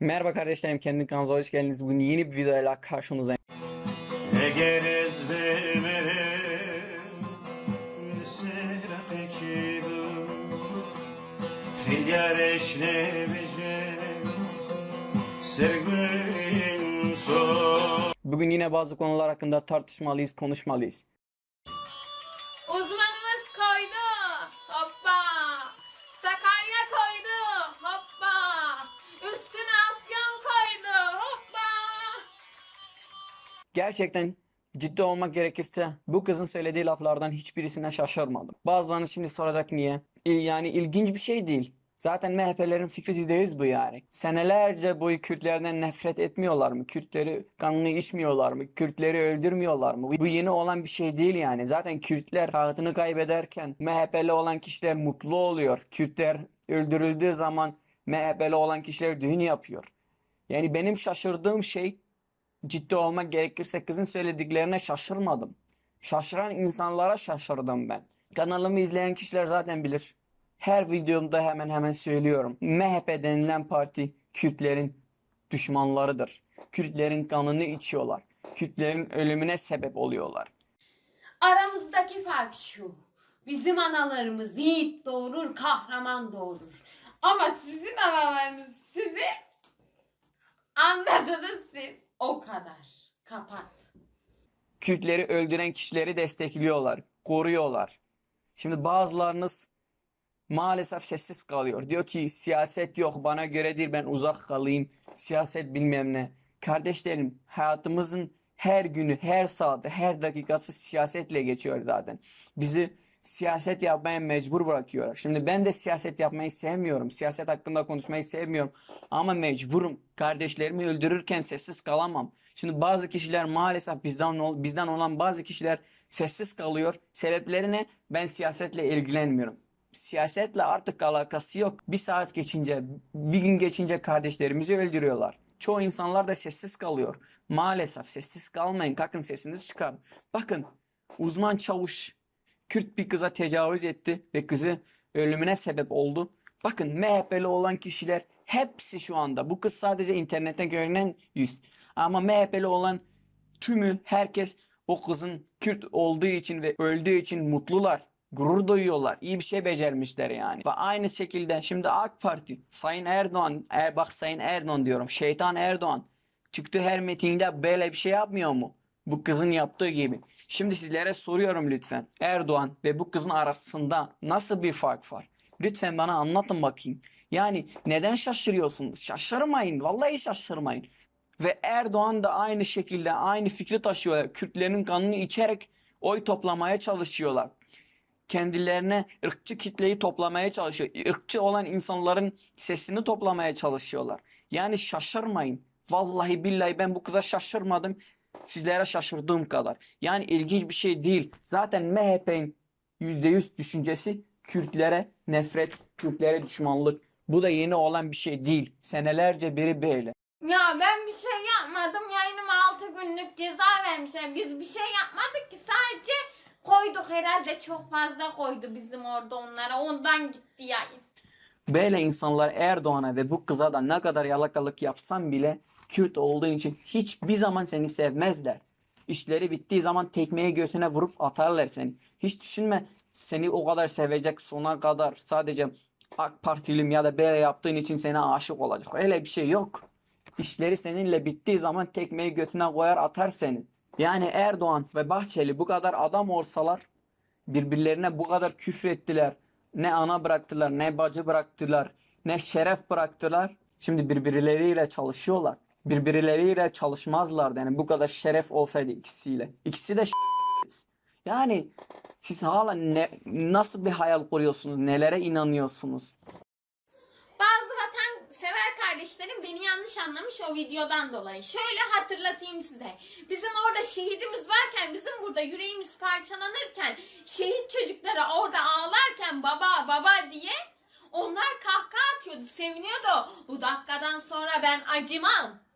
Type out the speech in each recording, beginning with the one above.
Merhaba kardeşlerim, kendi kanalınıza hoş geldiniz. Bugün yeni bir videoyla karşınızdayım. Eğer ezbermerim Serafeki bu Filyar eşlemişim Sevgilim son Bugün yine bazı konular hakkında tartışmalıyız, konuşmalıyız. Gerçekten ciddi olmak gerekirse bu kızın söylediği laflardan hiçbirisine şaşırmadım. Bazılarınız şimdi soracak niye? Yani ilginç bir şey değil. Zaten MHP'lerin fikri %100 bu yani. Senelerce boyu Kürtlerden nefret etmiyorlar mı? Kürtleri kanını içmiyorlar mı? Kürtleri öldürmüyorlar mı? Bu yeni olan bir şey değil yani. Zaten Kürtler hayatını kaybederken MHP'li olan kişiler mutlu oluyor. Kürtler öldürüldüğü zaman MHP'li olan kişiler düğün yapıyor. Yani benim şaşırdığım şey ciddi olmak gerekirse kızın söylediklerine şaşırmadım. Şaşıran insanlara şaşırdım ben. Kanalımı izleyen kişiler zaten bilir. Her videomda hemen hemen söylüyorum. MHP denilen parti Kürtlerin düşmanlarıdır. Kürtlerin kanını içiyorlar. Kürtlerin ölümüne sebep oluyorlar. Aramızdaki fark şu. Bizim analarımız yiğit doğurur, kahraman doğurur. Ama sizin analarınız sizi anladınız siz. O kadar. Kapat. Kürtleri öldüren kişileri destekliyorlar, koruyorlar. Şimdi bazılarınız maalesef sessiz kalıyor. Diyor ki siyaset yok bana göre değil ben uzak kalayım. Siyaset bilmem ne. Kardeşlerim hayatımızın her günü, her saati, her dakikası siyasetle geçiyor zaten. Bizi siyaset yapmaya mecbur bırakıyorlar. Şimdi ben de siyaset yapmayı sevmiyorum. Siyaset hakkında konuşmayı sevmiyorum. Ama mecburum. Kardeşlerimi öldürürken sessiz kalamam. Şimdi bazı kişiler maalesef bizden bizden olan bazı kişiler sessiz kalıyor. Sebepleri ne? Ben siyasetle ilgilenmiyorum. Siyasetle artık alakası yok. Bir saat geçince, bir gün geçince kardeşlerimizi öldürüyorlar. Çoğu insanlar da sessiz kalıyor. Maalesef sessiz kalmayın. Kalkın sesinizi çıkarın. Bakın uzman çavuş Kürt bir kıza tecavüz etti ve kızı ölümüne sebep oldu. Bakın MHP'li olan kişiler hepsi şu anda. Bu kız sadece internetten görünen yüz. Ama MHP'li olan tümü herkes o kızın Kürt olduğu için ve öldüğü için mutlular. Gurur duyuyorlar. İyi bir şey becermişler yani. Ve aynı şekilde şimdi AK Parti, Sayın Erdoğan, e, bak Sayın Erdoğan diyorum, Şeytan Erdoğan çıktı her mitingde böyle bir şey yapmıyor mu? Bu kızın yaptığı gibi. Şimdi sizlere soruyorum lütfen. Erdoğan ve bu kızın arasında nasıl bir fark var? Lütfen bana anlatın bakayım. Yani neden şaşırıyorsunuz? Şaşırmayın. Vallahi şaşırmayın. Ve Erdoğan da aynı şekilde aynı fikri taşıyorlar. Kürtlerin kanını içerek oy toplamaya çalışıyorlar. Kendilerine ırkçı kitleyi toplamaya çalışıyor. Irkçı olan insanların sesini toplamaya çalışıyorlar. Yani şaşırmayın. Vallahi billahi ben bu kıza şaşırmadım. Sizlere şaşırdığım kadar. Yani ilginç bir şey değil. Zaten MHP'nin %100 düşüncesi Kürtlere nefret, Kürtlere düşmanlık. Bu da yeni olan bir şey değil. Senelerce beri böyle. Ya ben bir şey yapmadım. Yayınıma 6 günlük ceza vermişler. Biz bir şey yapmadık ki. Sadece koyduk herhalde çok fazla koydu bizim orada onlara. Ondan gitti yayın. Böyle insanlar Erdoğan'a ve bu kıza da ne kadar yalakalık yapsan bile Kürt olduğu için hiçbir zaman seni sevmezler. İşleri bittiği zaman tekmeyi götüne vurup atarlar seni. Hiç düşünme seni o kadar sevecek sona kadar sadece AK Partilim ya da böyle yaptığın için sana aşık olacak. Öyle bir şey yok. İşleri seninle bittiği zaman tekmeyi götüne koyar atar seni. Yani Erdoğan ve Bahçeli bu kadar adam olsalar birbirlerine bu kadar küfrettiler. Ne ana bıraktılar, ne bacı bıraktılar, ne şeref bıraktılar. Şimdi birbirleriyle çalışıyorlar. Birbirleriyle çalışmazlardı. Yani bu kadar şeref olsaydı ikisiyle. İkisi de yani siz hala ne, nasıl bir hayal kuruyorsunuz? Nelere inanıyorsunuz? Bazı vatansever kardeşlerim beni yanlış anlamış o videodan dolayı. Şöyle hatırlatayım size. Bizim orada şehidimiz varken, bizim burada yüreğimiz parçalanırken, şehit çocukları orada ağlarken baba baba diye onlar kahkaha atıyordu, seviniyordu. Bu dakikadan sonra ben acımam.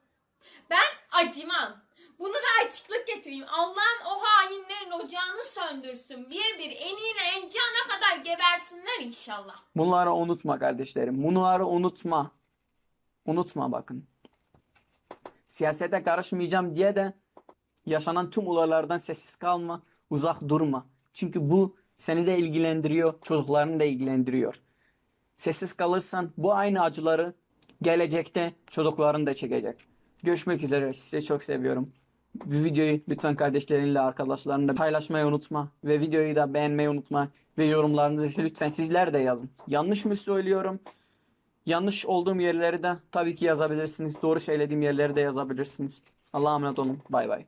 Ben acımam. Bunu da açıklık getireyim. Allah'ım o hainlerin ocağını söndürsün. Bir bir eniğine encana kadar gebersinler inşallah. Bunları unutma kardeşlerim. Bunları unutma. Unutma bakın. Siyasete karışmayacağım diye de yaşanan tüm olaylardan sessiz kalma, uzak durma. Çünkü bu seni de ilgilendiriyor, çocuklarını da ilgilendiriyor. Sessiz kalırsan bu aynı acıları gelecekte çocukların da çekecek. Görüşmek üzere. Sizi çok seviyorum. Bu videoyu lütfen kardeşlerinle, arkadaşlarınla paylaşmayı unutma. Ve videoyu da beğenmeyi unutma. Ve yorumlarınızı lütfen sizler de yazın. Yanlış mı söylüyorum? Yanlış olduğum yerleri de tabii ki yazabilirsiniz. Doğru söylediğim yerleri de yazabilirsiniz. Allah'a emanet olun. Bay bay.